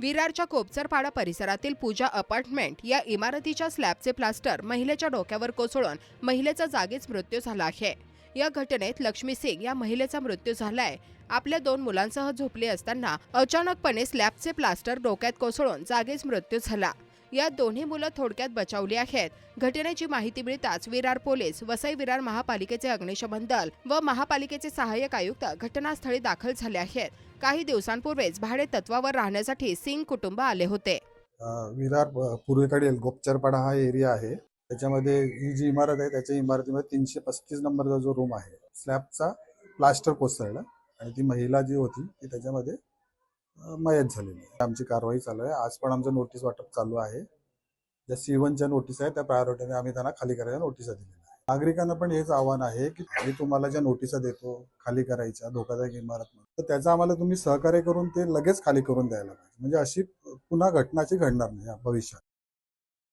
विरारच्या कोपचरपाडा परिसरातील पूजा अपार्टमेंट या इमारतीच्या स्लॅबचे प्लास्टर महिलेच्या डोक्यावर कोसळून महिलेचा जागीच मृत्यू झाला आहे. या घटनेत लक्ष्मी सिंग या महिलेचा मृत्यू झालाय. आपल्या दोन मुलांसह झोपली असताना अचानकपणे स्लॅबचे प्लास्टर डोक्यात कोसळून जागीच मृत्यू झाला. या दोन्ही मुलं थोडक्यात बचावली आहेत. घटनेची माहिती मिळताच विरार पोलीस वसई विरार महापालिकेचे अग्निशमन दल व महापालिकेचे सहाय्यक आयुक्त घटनास्थळी दाखल झाले आहेत. काही दिवसांपूर्वीच भाडे तत्वावर राहण्यासाठी सिंग कुटुंब आले होते. विरार पूर्वेकडील गोपचरपाडा हा एरिया आहे. त्याच्यामध्ये ही जी इमारत आहे त्याच्या इमारतीमध्ये तीनशे पस्तीस नंबरचा जो रूम आहे स्लॅबचा प्लास्टर कोसळला आणि ती महिला जी होती ती त्याच्यामध्ये मयत झालेली आमची कारवाई चालू आहे. आज पण आमचं नोटीस वाटप चालू आहे. ज्या सी वनच्या नोटीस आहे त्या प्रायोरिटीने आम्ही त्यांना खाली करायच्या नोटिसा दिलेल्या आहेत. नागरिकांना पण हेच आव्हान आहे की आम्ही तुम्हाला ज्या नोटिसा देतो खाली करायच्या धोकादायक इमारत तर त्याचं आम्हाला तुम्ही सहकार्य करून ते लगेच खाली करून द्यायला पाहिजे. म्हणजे अशी पुन्हा घटनाची घडणार नाही या भविष्यात.